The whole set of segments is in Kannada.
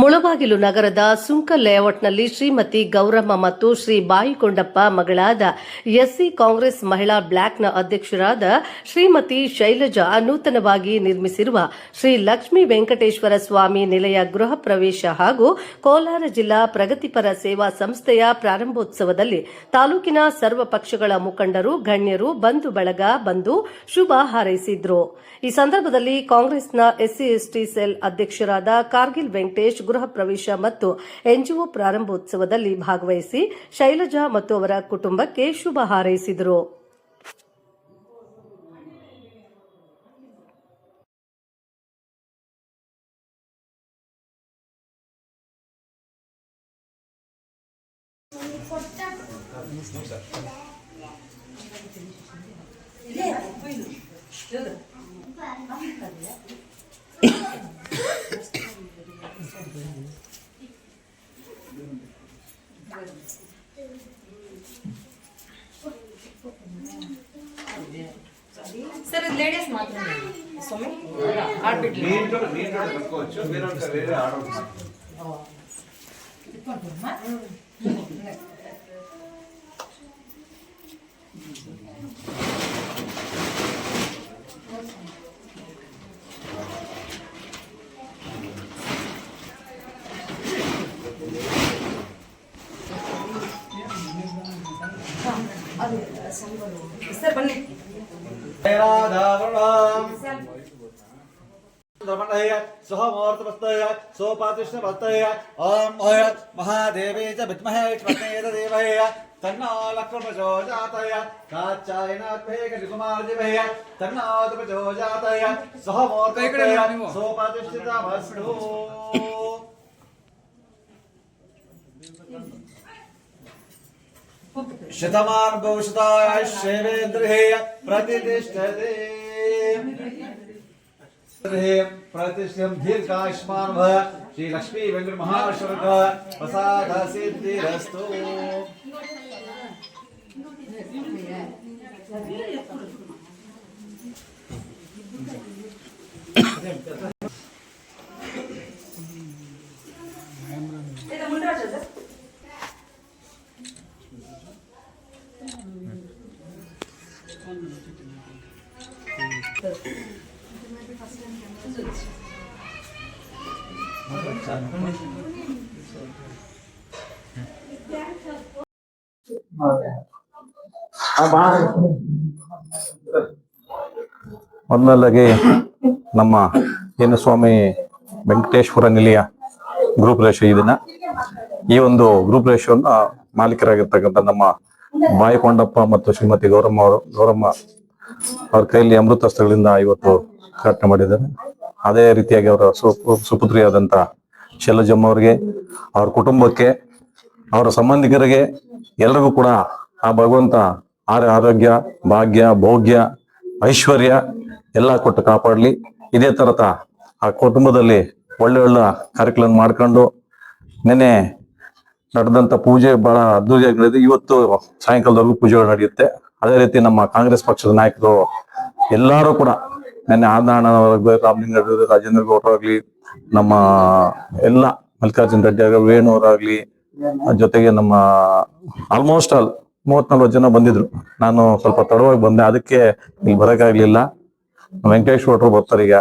ಮುಳಬಾಗಿಲು ನಗರದ ಸುಂಕ ಲೇಔಟ್ನಲ್ಲಿ ಶ್ರೀಮತಿ ಗೌರಮ್ಮ ಮತ್ತು ಶ್ರೀ ಬಾಯಿಕೊಂಡಪ್ಪ ಮಗಳಾದ ಎಸ್ಸಿ ಕಾಂಗ್ರೆಸ್ ಮಹಿಳಾ ಬ್ಲಾಕ್ನ ಅಧ್ಯಕ್ಷರಾದ ಶ್ರೀಮತಿ ಶೈಲಜಾ ನೂತನವಾಗಿ ನಿರ್ಮಿಸಿರುವ ಶ್ರೀ ಲಕ್ಷ್ಮೀ ವೆಂಕಟೇಶ್ವರ ಸ್ವಾಮಿ ನಿಲಯ ಗೃಹ ಪ್ರವೇಶ ಹಾಗೂ ಕೋಲಾರ ಜಿಲ್ಲಾ ಪ್ರಗತಿಪರ ಸೇವಾ ಸಂಸ್ಥೆಯ ಪ್ರಾರಂಭೋತ್ಸವದಲ್ಲಿ ತಾಲೂಕಿನ ಸರ್ವ ಪಕ್ಷಗಳ ಮುಖಂಡರು, ಗಣ್ಯರು ಬಂಧು ಬಳಗ ಬಂದು ಶುಭ ಹಾರೈಸಿದ್ರು. ಈ ಸಂದರ್ಭದಲ್ಲಿ ಕಾಂಗ್ರೆಸ್ನ ಎಸ್ಸಿ, ಎಸ್ಟಿ ಸೆಲ್ ಅಧ್ಯಕ್ಷರಾದ ಕಾರ್ಗಿಲ್ ವೆಂಕಟೇಶ್ ಗೃಹ ಪ್ರವೇಶ ಮತ್ತು ಎನ್ಜಿಒ ಪ್ರಾರಂಭೋತ್ಸವದಲ್ಲಿ ಭಾಗವಹಿಸಿ ಶೈಲಜಾ ಮತ್ತು ಅವರ ಕುಟುಂಬಕ್ಕೆ ಶುಭ ಹಾರೈಸಿದರು. ಸರ್ లేడీస్ మాత్రమే స్వామి ఆడబిడ్డలు నీటిలో నీటిలో కట్టుకోవచ్చు వేరే వేరే ఆడవచ్చు सर बनने राधावृणाम ओम ओय महादेवी च सह मोर्तय सोपातिष्ठिता शतमान गौषताय शैवेन्द्रिय प्रतिष्ठते। प्रतिष्ठम दीर्घायुष्मान भव श्री लक्ष्मी वेंकट महास्वर्ग प्रसाद सिद्धिरस्तु ಮೊದಲದಾಗಿ ನಮ್ಮ ಏನು ಸ್ವಾಮಿ ವೆಂಕಟೇಶ್ವರ ನಿಲಯ ಗ್ರೂಪ್ ರೇಷ ಈ ದಿನ. ಈ ಒಂದು ಗ್ರೂಪ್ ರೇಷವನ್ನ ಮಾಲೀಕರಾಗಿರ್ತಕ್ಕಂಥ ನಮ್ಮ ಬಾಯಿಕೊಂಡಪ್ಪ ಮತ್ತು ಶ್ರೀಮತಿ ಗೌರಮ್ಮ ಅವರು, ಗೌರಮ್ಮ ಅವ್ರ ಕೈಯಲ್ಲಿ ಅಮೃತಸ್ತ್ರಗಳಿಂದ ಇವತ್ತು ಉದ್ಘಾಟನೆ ಮಾಡಿದ್ದಾರೆ. ಅದೇ ರೀತಿಯಾಗಿ ಅವರ ಸು- ಸುಪುತ್ರಿಯಾದಂತ ಶೈಲಜಮ್ಮ ಅವರಿಗೆ, ಅವ್ರ ಕುಟುಂಬಕ್ಕೆ, ಅವರ ಸಂಬಂಧಿಕರಿಗೆ ಎಲ್ರಿಗೂ ಕೂಡ ಆ ಭಗವಂತ ಆರ, ಆರೋಗ್ಯ, ಭಾಗ್ಯ, ಭೋಗ್ಯ, ಐಶ್ವರ್ಯ ಎಲ್ಲ ಕೊಟ್ಟು ಕಾಪಾಡಲಿ. ಇದೇ ತರತ ಆ ಕುಟುಂಬದಲ್ಲಿ ಒಳ್ಳೆ ಒಳ್ಳೆ ಕಾರ್ಯಕ್ರಮ ಮಾಡ್ಕೊಂಡು ನೆನೆ ನಡೆದಂತ ಪೂಜೆ ಬಹಳ ಅದ್ದೂರಿಯಾಗಿ ನಡೆದಿದೆ ಇವತ್ತು ಸಾಯಂಕಾಲದವರೆಗೂ ಪೂಜೆಗಳು ನಡೆಯುತ್ತೆ. ಅದೇ ರೀತಿ ನಮ್ಮ ಕಾಂಗ್ರೆಸ್ ಪಕ್ಷದ ನಾಯಕರು ಎಲ್ಲರೂ ಕೂಡ ನಿನ್ನೆ ಆದಾಣ ರಾಮಲಿಂಗ ರಾಜೇಂದ್ರ ಗೌಡ್ರು ಆಗ್ಲಿ, ನಮ್ಮ ಎಲ್ಲ ಮಲ್ಲಿಕಾರ್ಜುನ್ ರೆಡ್ಡಿ ಆಗಲಿ, ವೇಣು ಅವರಾಗ್ಲಿ, ಜೊತೆಗೆ ನಮ್ಮ ಆಲ್ಮೋಸ್ಟ್ ಆಲ್ ಮೂವತ್ನಾಲ್ಕು ಜನ ಬಂದಿದ್ರು. ನಾನು ಸ್ವಲ್ಪ ತಡವಾಗಿ ಬಂದೆ. ಅದಕ್ಕೆ ಇಲ್ಲಿ ಬರಕ್ಕಾಗ್ಲಿಲ್ಲ ವೆಂಕಟೇಶ್ ಭಟ್ರು ಬರ್ತಾರೆ ಈಗ.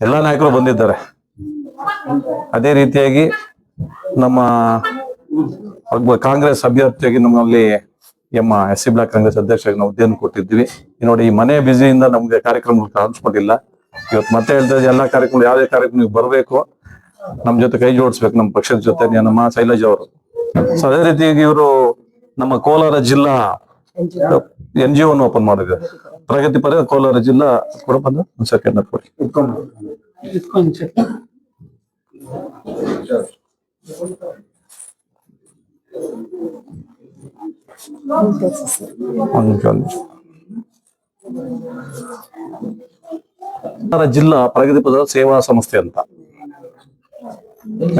ಎಲ್ಲಾ ನಾಯಕರು ಬಂದಿದ್ದಾರೆ. ಅದೇ ರೀತಿಯಾಗಿ ನಮ್ಮ ಕಾಂಗ್ರೆಸ್ ಅಭ್ಯರ್ಥಿಯಾಗಿ ನಮ್ಮಲ್ಲಿ ಎಮ್ಮ ಎಸ್ ಸಿ ಬ್ಲಾಕ್ ಕಾಂಗ್ರೆಸ್ ಅಧ್ಯಕ್ಷರಾಗಿ ನಾವು ಹುದ್ದೆಯನ್ನು ಕೊಟ್ಟಿದ್ವಿ ನೋಡಿ ಈ ಮನೆ ಬ್ಯುಸಿಯಿಂದ ನಮ್ಗೆ ಕಾರ್ಯಕ್ರಮಗಳು ಕಾಣಿಸ್ಕೊಂಡಿಲ್ಲ ಇವತ್ತು ಮತ್ತೆ ಹೇಳ್ತಾ ಎಲ್ಲಾ ಕಾರ್ಯಕ್ರಮ ಯಾವುದೇ ಕಾರ್ಯಕ್ರಮ ನೀವು ಬರಬೇಕು, ನಮ್ ಜೊತೆ ಕೈ ಜೋಡಿಸ್ಬೇಕು, ನಮ್ಮ ಪಕ್ಷದ ಜೊತೆ. ನಮ್ಮ ಶೈಲಜ್ ಅವರು. ಸೊ ಅದೇ ರೀತಿಯಾಗಿ ಇವರು ನಮ್ಮ ಕೋಲಾರ ಜಿಲ್ಲಾ ಎನ್ ಜಿ ಒನ್ ಓಪನ್ ಮಾಡಿದ್ದಾರೆ. ಪ್ರಗತಿಪರ ಕೋಲಾರ ಜಿಲ್ಲಾ ಕೂಡ ಬಂದು, ಒಂದ್ ಸೆಕೆಂಡ್ ಕೊಡಿ. ಜಿಲ್ಲಾ ಪ್ರಗತಿಪರ ಸೇವಾ ಸಂಸ್ಥೆ ಅಂತ.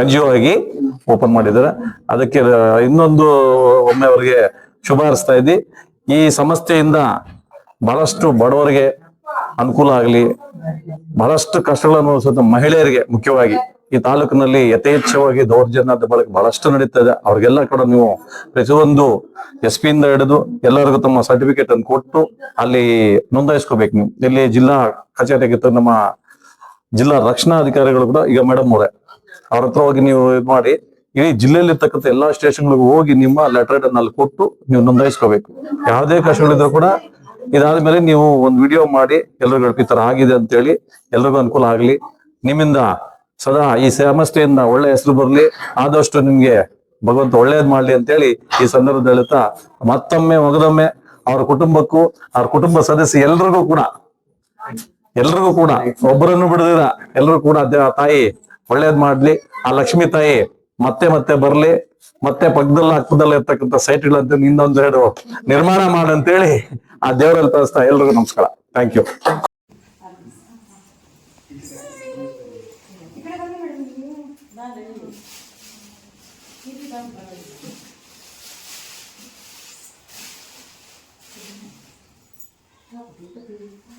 ಎನ್ ಜಿ ಒ ಆಗಿ ಓಪನ್ ಮಾಡಿದ್ದಾರೆ. ಅದಕ್ಕೆ ಇನ್ನೊಂದು ಒಮ್ಮೆ ಅವರಿಗೆ ಶುಭ ಹರಿಸ್ತಾ ಇದ್ದಿ. ಈ ಸಂಸ್ಥೆಯಿಂದ ಬಹಳಷ್ಟು ಬಡವರಿಗೆ ಅನುಕೂಲ ಆಗಲಿ, ಬಹಳಷ್ಟು ಕಷ್ಟಗಳನ್ನು ಅನುಭವಿಸುವಂತ ಮಹಿಳೆಯರಿಗೆ ಮುಖ್ಯವಾಗಿ ಈ ತಾಲೂಕಿನಲ್ಲಿ ಯಥೇಚ್ಛವಾಗಿ ದೌರ್ಜನ್ಯದ ಬಳಕೆ ಬಹಳಷ್ಟು ನಡೀತದೆ. ಅವ್ರಿಗೆಲ್ಲ ಕೂಡ ನೀವು ಪ್ರತಿಯೊಂದು ಎಸ್ ಪಿ ಇಂದ ಹಿಡಿದು ಎಲ್ಲರಿಗೂ ತಮ್ಮ ಸರ್ಟಿಫಿಕೇಟ್ ಅನ್ನು ಕೊಟ್ಟು ಅಲ್ಲಿ ನೋಂದಾಯಿಸ್ಕೋಬೇಕು ನೀವು. ಇಲ್ಲಿ ಜಿಲ್ಲಾ ಕಚೇರಿಯಾಗಿತ್ತು ನಮ್ಮ ಜಿಲ್ಲಾ ರಕ್ಷಣಾ ಅಧಿಕಾರಿಗಳು ಕೂಡ ಈಗ ಮೇಡಮ್ ಅವರೇ. ಅವ್ರ ಹತ್ರ ಹೋಗಿ ನೀವು ಇದು ಮಾಡಿ, ಇಡೀ ಜಿಲ್ಲೆಯಲ್ಲಿ ಇರ್ತಕ್ಕಂಥ ಎಲ್ಲಾ ಸ್ಟೇಷನ್ಗಳಿಗೂ ಹೋಗಿ ನಿಮ್ಮ ಲೆಟರ್ ಅಲ್ಲಿ ಕೊಟ್ಟು ನೀವು ನೋಂದಾಯಿಸ್ಕೋಬೇಕು. ಯಾವುದೇ ಕಷ್ಟಗಳಿದ್ರು ಕೂಡ ಇದಾದ್ಮೇಲೆ ನೀವು ಒಂದು ವಿಡಿಯೋ ಮಾಡಿ, ಎಲ್ರಿಗೂ ಈ ತರ ಆಗಿದೆ ಅಂತೇಳಿ ಎಲ್ರಿಗೂ ಅನುಕೂಲ ಆಗ್ಲಿ. ನಿಮ್ಮಿಂದ ಸದಾ ಈ ಸಮಸ್ಯೆಯಿಂದ ಒಳ್ಳೆ ಹೆಸರು ಬರ್ಲಿ, ಆದಷ್ಟು ನಿಮ್ಗೆ ಭಗವಂತ ಒಳ್ಳೇದ್ ಮಾಡ್ಲಿ ಅಂತೇಳಿ ಈ ಸಂದರ್ಭದಲ್ಲಿ ಹೇಳ್ತಾ ಮತ್ತೊಮ್ಮೆ ಮಗದೊಮ್ಮೆ ಅವ್ರ ಕುಟುಂಬಕ್ಕೂ, ಅವ್ರ ಕುಟುಂಬ ಸದಸ್ಯ ಎಲ್ರಿಗೂ ಕೂಡ ಎಲ್ರಿಗೂ ಕೂಡ, ಒಬ್ಬರನ್ನು ಬಿಡದಿರ ಎಲ್ರು ಕೂಡ ಆ ತಾಯಿ ಒಳ್ಳೇದ್ ಮಾಡ್ಲಿ, ಆ ಲಕ್ಷ್ಮಿ ತಾಯಿ ಮತ್ತೆ ಮತ್ತೆ ಬರ್ಲಿ, ಮತ್ತೆ ಪಕ್ಕದಲ್ಲ ಅಕ್ಕದಲ್ಲಿ ಇರ್ತಕ್ಕಂಥ ಸೈಟ್ಗಳಂತ ಇನ್ನೊಂದ್ ಎರಡು ನಿರ್ಮಾಣ ಮಾಡಂತೇಳಿ ಆ ದೇವರಲ್ಲಿ ತರಿಸ್ತಾ ಎಲ್ರಿಗೂ ನಮಸ್ಕಾರ. Thank you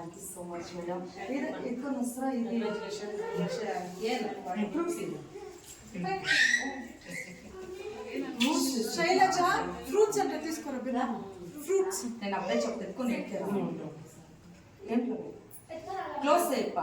thank you so much madam ಇದಕ್ಕೂ ಹೆಸರ ಶೈಲಜಾ ಫ್ರೂಟ್ಸ್ అంటే తీసుకోరా బిడ్డ ఫ్రూట్స్ నేను అప్పుడే చెప్తాను కొన్ని క్లోజ్ చేయప్ప